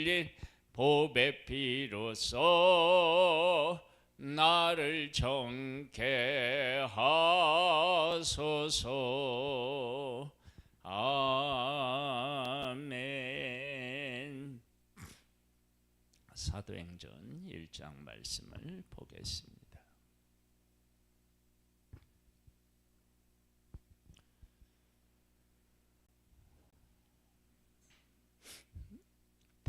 흘린 보배 피로써 나를 정케 하소서 아멘 사도행전 1장 말씀을 보겠습니다.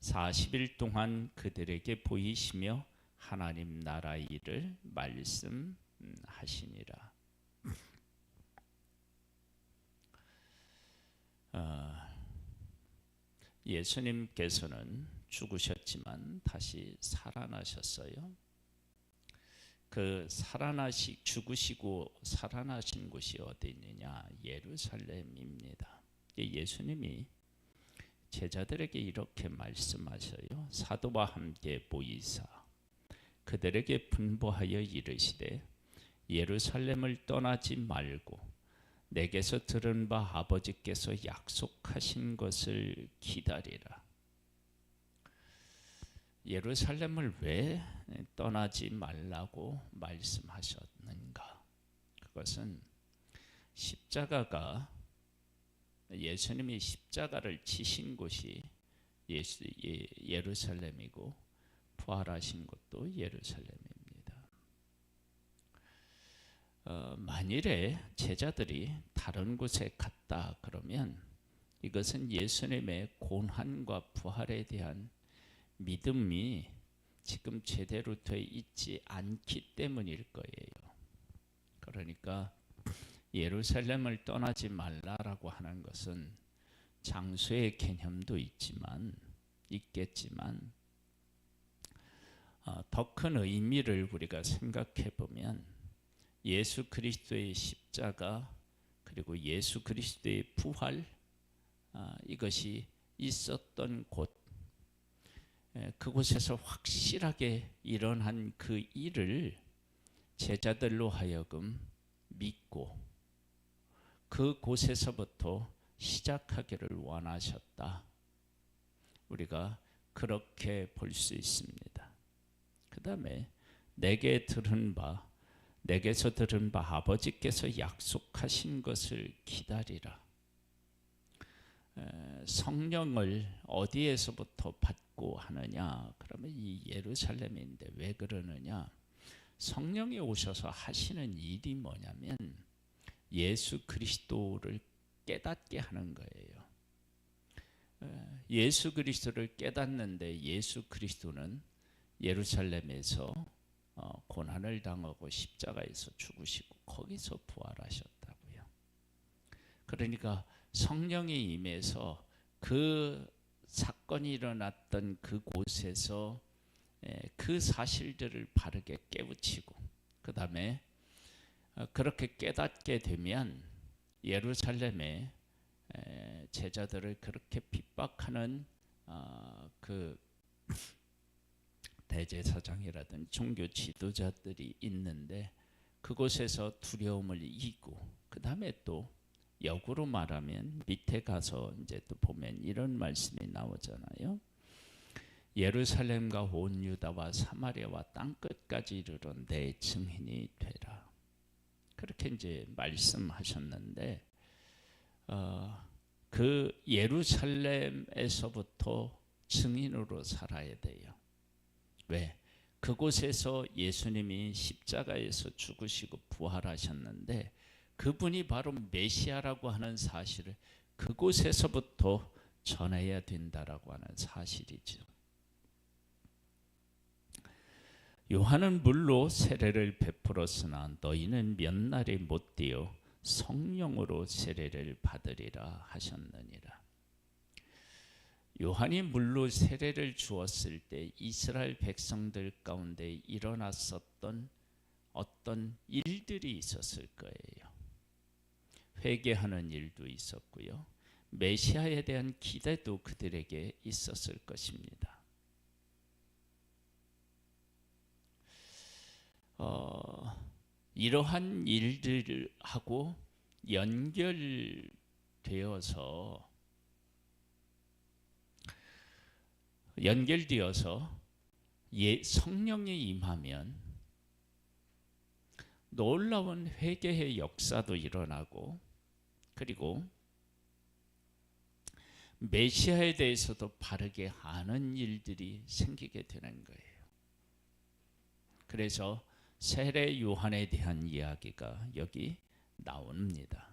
40일 동안 그들에게 보이시며 하나님 나라 일을 말씀하시니라. 어, 예수님께서는 죽으셨지만 다시 살아나셨어요. 그 살아나시 죽으시고 살아나신 곳이 어디 있느냐? 예루살렘입니다. 예수님이 제자들에게 이렇게 말씀하셔요. 사도와 함께 보이사 그들에게 분부하여 이르시되 예루살렘을 떠나지 말고 내게서 들은 바 아버지께서 약속하신 것을 기다리라. 예루살렘을 왜 떠나지 말라고 말씀하셨는가? 그것은 십자가가 예수님이 십자가를 치신 곳이 예수, 예, 예루살렘이고 부활하신 곳도 예루살렘입니다. 어, 만일에 제자들이 다른 곳에 갔다 그러면 이것은 예수님의 고난과 부활에 대한 믿음이 지금 제대로 돼 있지 않기 때문일 거예요. 그러니까 예루살렘을 떠나지 말라라고 하는 것은 장소의 개념도 있지만 있겠지만 어, 더큰 의미를 우리가 생각해 보면 예수 그리스도의 십자가 그리고 예수 그리스도의 부활 어, 이것이 있었던 곳 그곳에서 확실하게 일어난 그 일을 제자들로 하여금 믿고 그곳에서부터 시작하기를 원하셨다. 우리가 그렇게 볼 수 있습니다. 그 다음에 내게 들은 바, 내게서 들은 바 아버지께서 약속하신 것을 기다리라. 성령을 어디에서부터 받고 하느냐? 그러면 이 예루살렘인데 왜 그러느냐? 성령이 오셔서 하시는 일이 뭐냐면 예수 그리스도를 깨닫게 하는 거예요. 예수 그리스도를 깨닫는데 예수 그리스도는 예루살렘에서 어, 고난을 당하고 십자가에서 죽으시고 거기서 부활하셨다고요. 그러니까 성령이 임해서 그 사건이 일어났던 그 곳에서 그 사실들을 바르게 깨우치고 그 다음에 어, 그렇게 깨닫게 되면 예루살렘의 제자들을 그렇게 핍박하는 어, 그 대제사장이라든 종교 지도자들이 있는데 그곳에서 두려움을 이기고 그 다음에 또 역으로 말하면 밑에 가서 이제 또 보면 이런 말씀이 나오잖아요. 예루살렘과 온 유다와 사마리아와 땅 끝까지 이르러 내 증인이 되라. 그렇게 이제 말씀하셨는데 어, 그 예루살렘에서부터 증인으로 살아야 돼요. 왜? 그곳에서 예수님이 십자가에서 죽으시고 부활하셨는데 그분이 바로 메시아라고 하는 사실을 그곳에서부터 전해야 된다라고 하는 사실이죠. 요한은 물로 세례를 베풀었으나 너희는 몇 날이 못 되어 성령으로 세례를 받으리라 하셨느니라. 요한이 물로 세례를 주었을 때 이스라엘 백성들 가운데 일어났었던 어떤 일들이 있었을 거예요. 회개하는 일도 있었고요. 메시아에 대한 기대도 그들에게 있었을 것입니다. 어, 이러한 일들하고 연결되어서 연결되어서 예, 성령이 임하면 놀라운 회개의 역사도 일어나고 그리고 메시아에 대해서도 바르게 아는 일들이 생기게 되는 거예요. 그래서 세례 요한에 대한 이야기가 여기 나옵니다.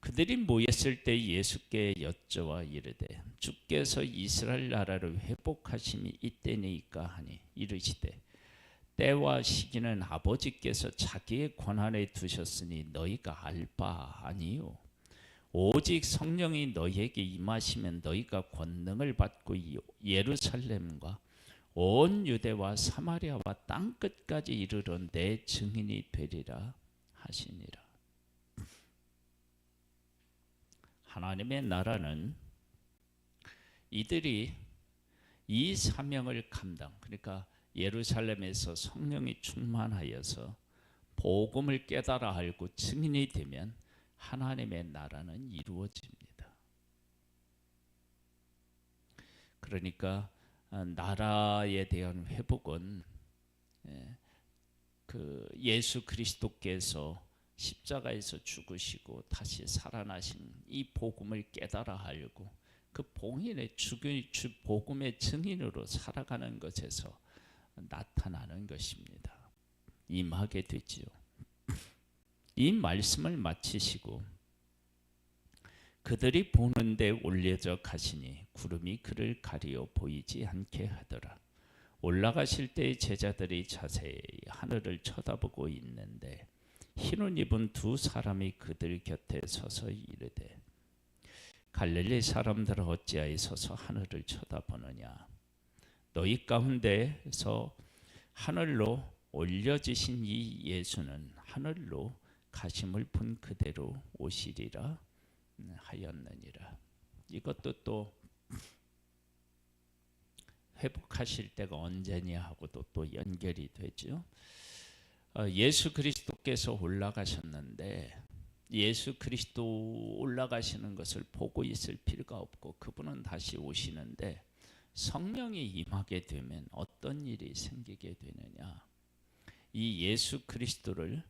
그들이 모였을 때 예수께 여쭤와 이르되 주께서 이스라엘 나라를 회복하심이 이때니까 하니 이르시되 때와 시기는 아버지께서 자기의 권한에 두셨으니 너희가 알 바 아니요 오직 성령이 너희에게 임하시면 너희가 권능을 받고 예루살렘과 온 유대와 사마리아와 땅 끝까지 이르러 내 증인이 되리라 하시니라. 하나님의 나라는 이들이 이 사명을 감당, 그러니까 예루살렘에서 성령이 충만하여서 복음을 깨달아 알고 증인이 되면 하나님의 나라는 이루어집니다. 그러니까 아, 나라에 대한 회복은 예, 그 예수 그리스도께서 십자가에서 죽으시고 다시 살아나신 이 복음을 깨달아 알고 그 봉인의 주 복음의 증인으로 살아가는 것에서 나타나는 것입니다. 임하게 되지요. 이 말씀을 마치시고 그들이 보는데 올려져 가시니 구름이 그를 가리어 보이지 않게 하더라. 올라가실 때 제자들이 자세히 하늘을 쳐다보고 있는데 흰옷 입은 두 사람이 그들 곁에 서서 이르되 갈릴리 사람들 어찌하여 서서 하늘을 쳐다보느냐 너희 가운데서 하늘로 올려지신 이 예수는 하늘로 가심을 본 그대로 오시리라 하였느니라. 이것도 또 회복하실 때가 언제냐 하고도 또 연결이 되죠. 어, 예수 그리스도께서 올라가셨는데 예수 그리스도 올라가시는 것을 보고 있을 필요가 없고 그분은 다시 오시는데 성령이 임하게 되면 어떤 일이 생기게 되느냐? 이 예수 그리스도를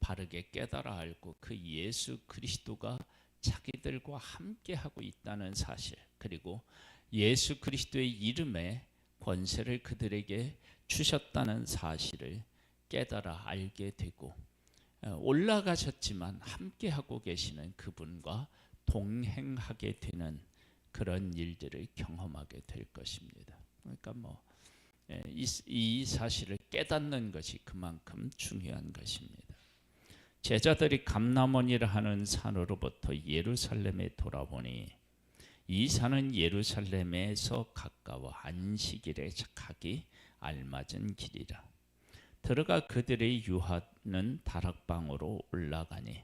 바르게 깨달아 알고 그 예수 그리스도가 자기들과 함께 하고 있다는 사실 그리고 예수 그리스도의 이름에 권세를 그들에게 주셨다는 사실을 깨달아 알게 되고 어, 올라가셨지만 함께 하고 계시는 그분과 동행하게 되는 그런 일들을 경험하게 될 것입니다. 그러니까 뭐 예, 이, 사실을 깨닫는 것이 그만큼 중요한 것입니다. 제자들이 감남원이라 하는 산으로부터 예루살렘에 돌아보니 이 산은 예루살렘에서 가까워 안식일에 가기 알맞은 길이라. 들어가 그들의 유하는 다락방으로 올라가니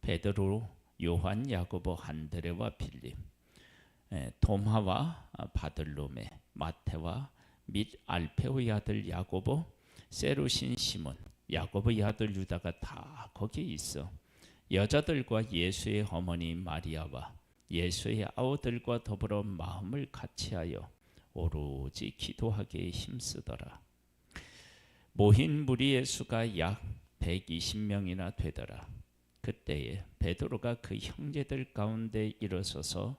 베드로, 요한, 야고보, 한드레와 빌립, 도마와 바들로메, 마테와 및 알페오의 아들 야고보, 세루신 시몬, 야고보의 아들 유다가 다 거기에 있어 여자들과 예수의 어머니 마리아와 예수의 아우들과 더불어 마음을 같이하여 오로지 기도하기에 힘쓰더라. 모인 무리의 수가 약 120명이나 되더라. 그때에 베드로가 그 형제들 가운데 일어서서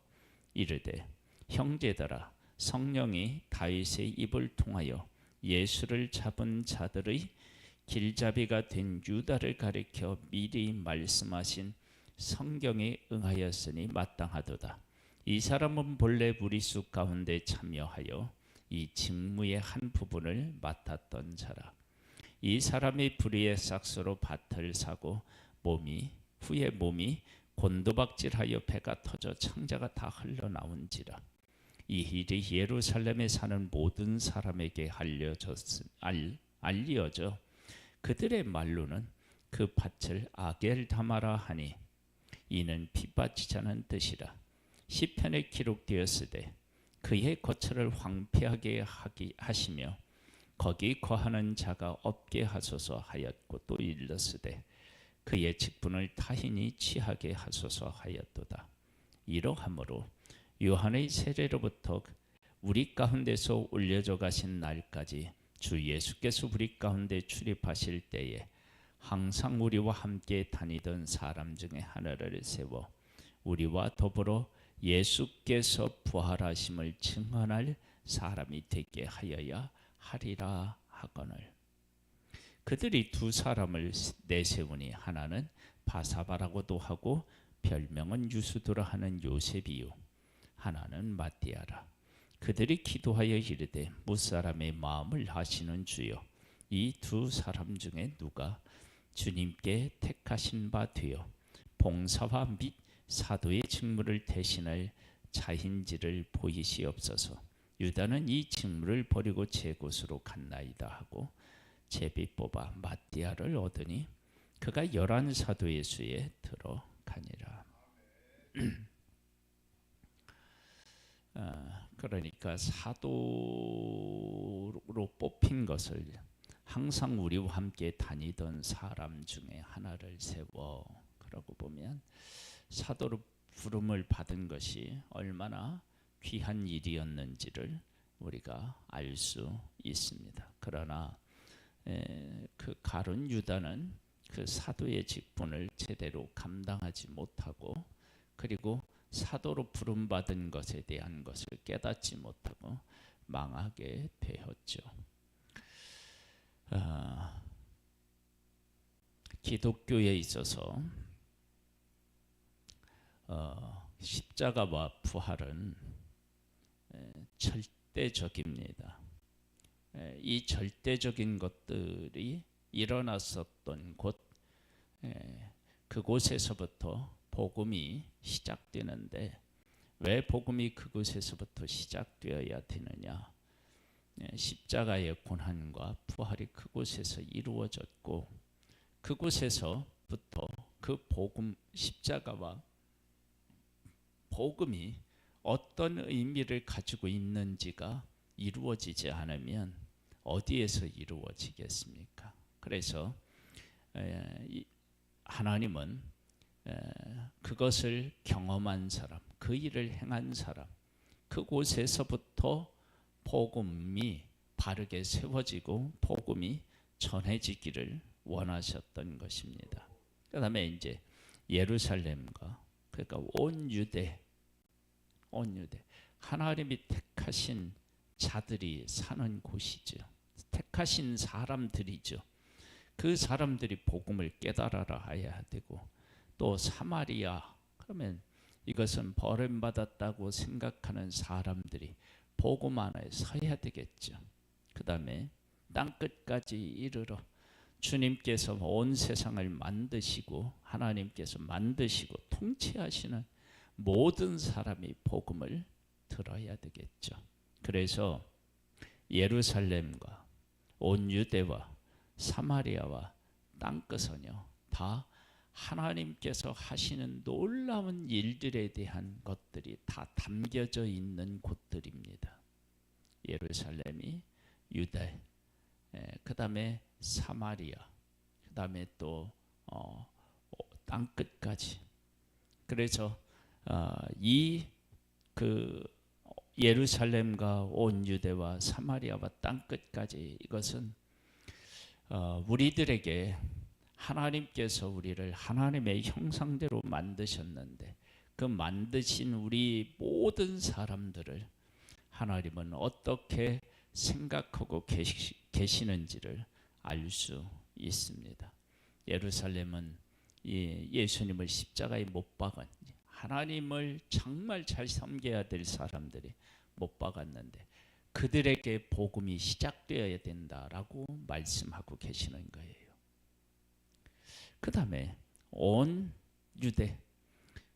이르되 형제들아 성령이 다윗의 입을 통하여 예수를 잡은 자들의 길잡이가 된 유다를 가리켜 미리 말씀하신 성경에 응하였으니 마땅하도다. 이 사람은 본래 무리수 가운데 참여하여 이 직무의 한 부분을 맡았던 자라. 이 사람이 불의의 삭스로 밭을 사고 몸이 후에 몸이 곤두박질하여 배가 터져 창자가 다 흘러나온지라. 이 일이 예루살렘에 사는 모든 사람에게 알려졌 알, 알려져 그들의 말로는 그 밭을 아겔다마라 하니 이는 핏밭이자는 뜻이라 시편에 기록되었으되 그의 거처를 황폐하게 하기 하시며 거기 거하는 자가 없게 하소서 하였고 또 일렀으되 그의 직분을 타인이 취하게 하소서 하였도다. 이러함으로 요한의 세례로부터 우리 가운데서 올려져 가신 날까지 주 예수께서 우리 가운데 출입하실 때에 항상 우리와 함께 다니던 사람 중에 하나를 세워 우리와 더불어 예수께서 부활하심을 증언할 사람이 되게 하여야 하리라 하거늘. 그들이 두 사람을 내세우니 하나는 바사바라고도 하고 별명은 유수도라 하는 요셉이요. 하나는 마띠아라 그들이 기도하여 이르되 무사람의 마음을 하시는 주여 이 두 사람 중에 누가 주님께 택하신 바 되어 봉사와 및 사도의 직무를 대신할 자인지를 보이시옵소서. 유다는 이 직무를 버리고 제 곳으로 갔나이다 하고 제비 뽑아 마띠아를 얻으니 그가 열한 사도의 수에 들어가니라. 아, 그러니까 사도로 뽑힌 것을 항상 우리와 함께 다니던 사람 중에 하나를 세워 그러고 보면 사도로 부름을 받은 것이 얼마나 귀한 일이었는지를 우리가 알 수 있습니다. 그러나 에, 그 가룟 유다는 그 사도의 직분을 제대로 감당하지 못하고 그리고 사도로 부름 받은 것에 대한 것을 깨닫지 못하고 망하게 되었죠. 아, 기독교에 있어서 어, 십자가와 부활은 에, 절대적입니다. 에, 이 절대적인 것들이 일어났었던 곳 에, 그곳에서부터 복음이 시작되는데 왜 복음이 그곳에서부터 시작되어야 되느냐? 예, 십자가의 고난과 부활이 그곳에서 이루어졌고 그곳에서부터 그 복음 십자가와 복음이 어떤 의미를 가지고 있는지가 이루어지지 않으면 어디에서 이루어지겠습니까? 그래서 하나님은 그것을 경험한 사람, 그 일을 행한 사람, 그곳에서부터 복음이 바르게 세워지고 복음이 전해지기를 원하셨던 것입니다. 그다음에 이제 예루살렘과 그러니까 온 유대, 온 유대 하나님이 택하신 자들이 사는 곳이죠. 택하신 사람들이죠. 그 사람들이 복음을 깨달아야 해야 되고 또 사마리아 그러면 이것은 버림받았다고 생각하는 사람들이 복음 안에 서야 되겠죠. 그 다음에 땅 끝까지 이르러 주님께서 온 세상을 만드시고 하나님께서 만드시고 통치하시는 모든 사람이 복음을 들어야 되겠죠. 그래서 예루살렘과 온 유대와 사마리아와 땅끝은요 다 하나님께서 하시는 놀라운 일들에 대한 것들이 다 담겨져 있는 곳들입니다. 예루살렘이 유대, 예, 그 다음에 사마리아, 그 다음에 또 어, 땅끝까지. 그래서 어, 이그 예루살렘과 온 유대와 사마리아와 땅끝까지 이것은 어, 우리들에게 하나님께서 우리를 하나님의 형상대로 만드셨는데 그 만드신 우리 모든 사람들을 하나님은 어떻게 생각하고 계시, 계시는지를 알 수 있습니다. 예루살렘은 예, 예수님을 십자가에 못 박은 하나님을 정말 잘 섬겨야 될 사람들이 못 박았는데 그들에게 복음이 시작되어야 된다라고 말씀하고 계시는 거예요. 그 다음에 온 유대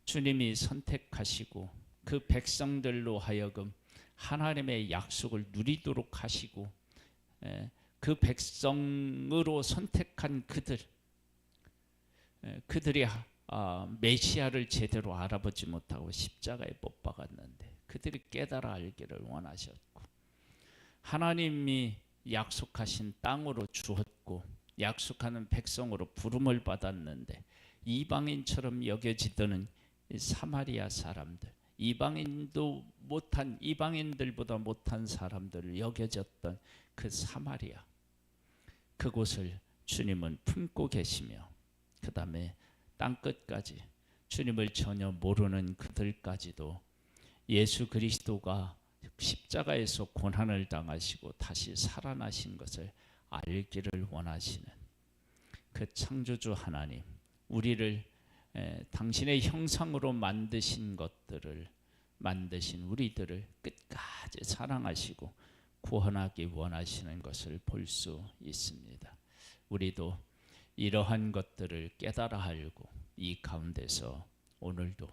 주님이 선택하시고 그 백성들로 하여금 하나님의 약속을 누리도록 하시고 에, 그 백성으로 선택한 그들 에, 그들이 하- 아, 메시아를 제대로 알아보지 못하고 십자가에 못 박았는데 그들이 깨달아 알기를 원하셨고 하나님이 약속하신 땅으로 주었고 약속하는 백성으로 부름을 받았는데 이방인처럼 여겨지던 이 사마리아 사람들 이방인도 못한 이방인들보다 못한 사람들을 여겨졌던 그 사마리아 그곳을 주님은 품고 계시며 그 다음에 땅 끝까지 주님을 전혀 모르는 그들까지도 예수 그리스도가 십자가에서 고난을 당하시고 다시 살아나신 것을 알기를 원하시는 그 창조주 하나님 우리를 에, 당신의 형상으로 만드신 것들을 만드신 우리들을 끝까지 사랑하시고 구원하기 원하시는 것을 볼 수 있습니다. 우리도 이러한 것들을 깨달아 알고 이 가운데서 오늘도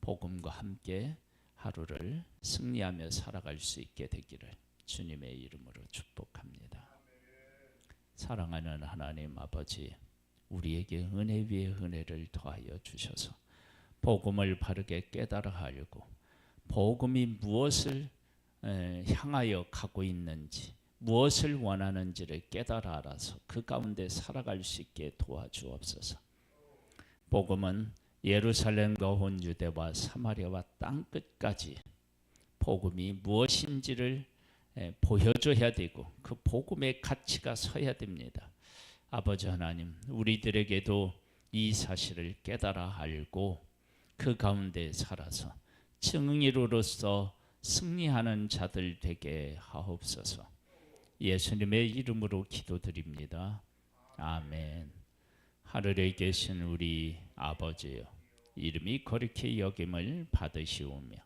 복음과 함께 하루를 승리하며 살아갈 수 있게 되기를 주님의 이름으로 축복합니다. 사랑하는 하나님 아버지, 우리에게 은혜 위에 은혜를 더하여 주셔서 복음을 바르게 깨달아 알고 복음이 무엇을 에, 향하여 가고 있는지 무엇을 원하는지를 깨달아 알아서 그 가운데 살아갈 수 있게 도와주옵소서. 복음은 예루살렘과 온 유대와 사마리아와 땅 끝까지 복음이 무엇인지를 에, 보여줘야 되고 그 복음의 가치가 서야 됩니다. 아버지 하나님, 우리들에게도 이 사실을 깨달아 알고 그 가운데 살아서 증인으로서 승리하는 자들 되게 하옵소서. 예수님의 이름으로 기도드립니다. 아멘. 하늘에 계신 우리 아버지여, 이름이 거룩히 여김을 받으시오며